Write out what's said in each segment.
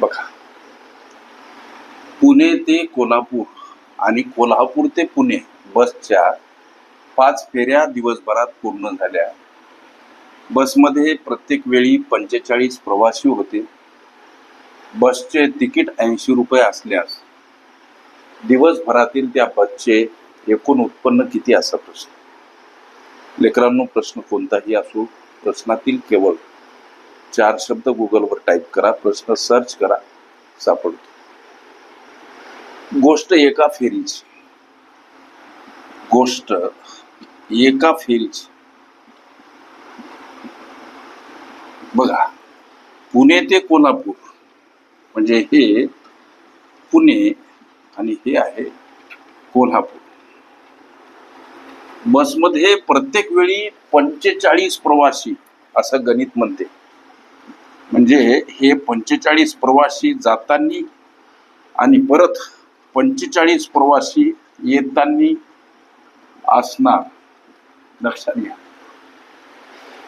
बघा. पुणे ते कोल्हापूर आणि कोल्हापूर ते पुणे बसच्या पाच फेऱ्या दिवसभरात पूर्ण झाल्या. बसमध्ये प्रत्येक वेळी पंचेचाळीस प्रवासी होते. बसचे तिकीट ऐंशी रुपये असल्यास दिवसभरातील त्या बसचे एकूण उत्पन्न किती असा प्रश्न. लेकरांनो प्रश्न कोणताही असो प्रश्नातील केवळ चार शब्द गुगलवर टाईप करा प्रश्न सर्च करा सापडतो. गोष्ट एका फेरीची. गोष्ट एका फेरीची. बघा पुणे ते कोल्हापूर म्हणजे हे पुणे आणि हे आहे कोल्हापूर. बसमध्ये प्रत्येक वेळी पंचेचाळीस प्रवासी असं गणित म्हणते. म्हणजे हे पंचेचाळीस प्रवासी जातानी आणि परत पंचेचाळीस प्रवासी येतानी असणार. लक्षात घ्या.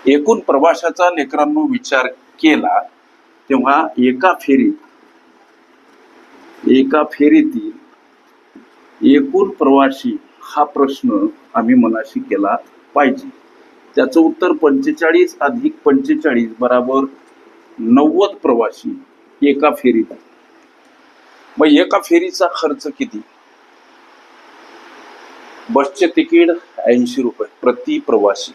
एकूण प्रवाशाचा लेकरांनो विचार केला तेव्हा एका फेरीत एका फेरीतील एकूण प्रवासी हा प्रश्न आम्ही मनाशी केला पाहिजे. त्याचं उत्तर पंचेचाळीस अधिक पंचेचाळीस बराबर नव्वद प्रवासी एका फेरीत मग एका फेरीचा खर्च किती? बसचे तिकीट ऐंशी रुपये प्रति प्रवासी.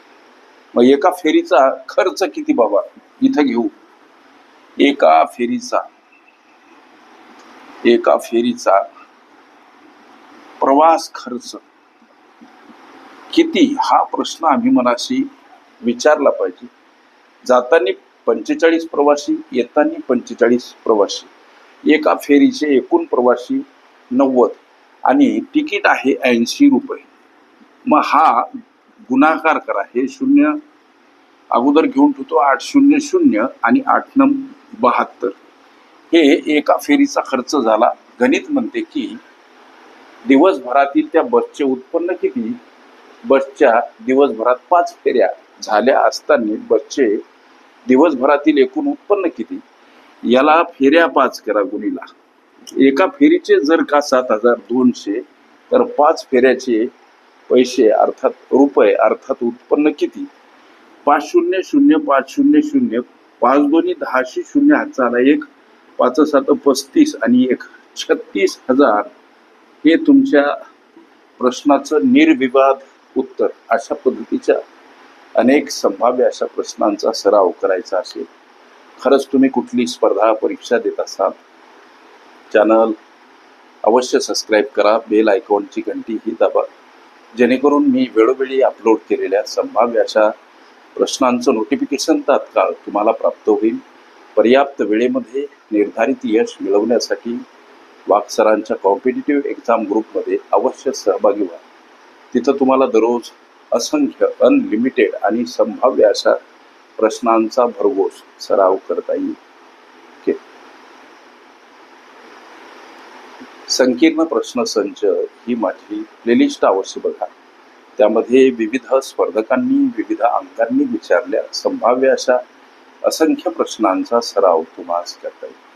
मग एका फेरीचा खर्च किती बाबा? इथं घेऊ. एका फेरीचा. एका फेरीचा प्रवास खर्च. किती? हा प्रश्न आम्ही मनाशी विचारला पाहिजे. जाताना पंचेचाळीस प्रवासी येताना पंचेचाळीस प्रवासी. एका फेरीचे एकूण प्रवासी नव्वद आणि तिकीट आहे ऐंशी रुपये. मग हा गुणाकार करा. हे शून्य अगोदर घेऊन ठेवतो. आठ शून्य शून्य आणि आठ नम बहात्तर. हे एका फेरीचा खर्च झाला. गणित म्हणते की दिवसभरातील त्या बसचे उत्पन्न किती? बसच्या दिवसभरात पाच फेऱ्या झाल्या असताना बसचे दिवसभरातील एकूण उत्पन्न किती? याला फेऱ्या पाच करा गुणीला. एका फेरीचे जर का सात हजार दोनशे तर पाच फेऱ्याचे पैसे अर्थात रुपये अर्थात उत्पन्न किती? पाच शून्य शून्य पाच शून्य शून्य पाच दोन्ही दहाशे शून्य हाताला एक पाच सात पस्तीस आणि एक. छत्तीस हजार हे तुमच्या प्रश्नाचं निर्विवाद उत्तर अशा पद्धतीच्या अनेक संभाव्य अशा प्रश्नांचा सराव करायचा असेल खरंच तुम्ही कुठली स्पर्धा परीक्षा देत असाल चॅनल अवश्य सबस्क्राईब करा बेल आयकॉनची घंटी ही दाबा. जेणेकरून मी वेळोवेळी अपलोड केलेल्या संभाव्य अशा प्रश्नांचं नोटिफिकेशन तात्काळ तुम्हाला प्राप्त होईल. पर्याप्त वेळेमध्ये निर्धारित यश मिळवण्यासाठी वाक्सरांच्या कॉम्पिटेटिव्ह एक्झाम ग्रुपमध्ये अवश्य सहभागी व्हा. तिथं तुम्हाला दररोज असंख्य अनलिमिटेड आणि संभाव्य अशा प्रश्नांचा भरघोस सराव करता येईल. ओके संकीर्ण प्रश्न संच ही माझी प्लेलिस्ट अवश्य बघा. त्यामध्ये विविध स्पर्धकांनी विविध अंकांनी विचारल्या संभाव्य अशा असंख्य प्रश्नांचा सराव तुम्हाला करता येईल.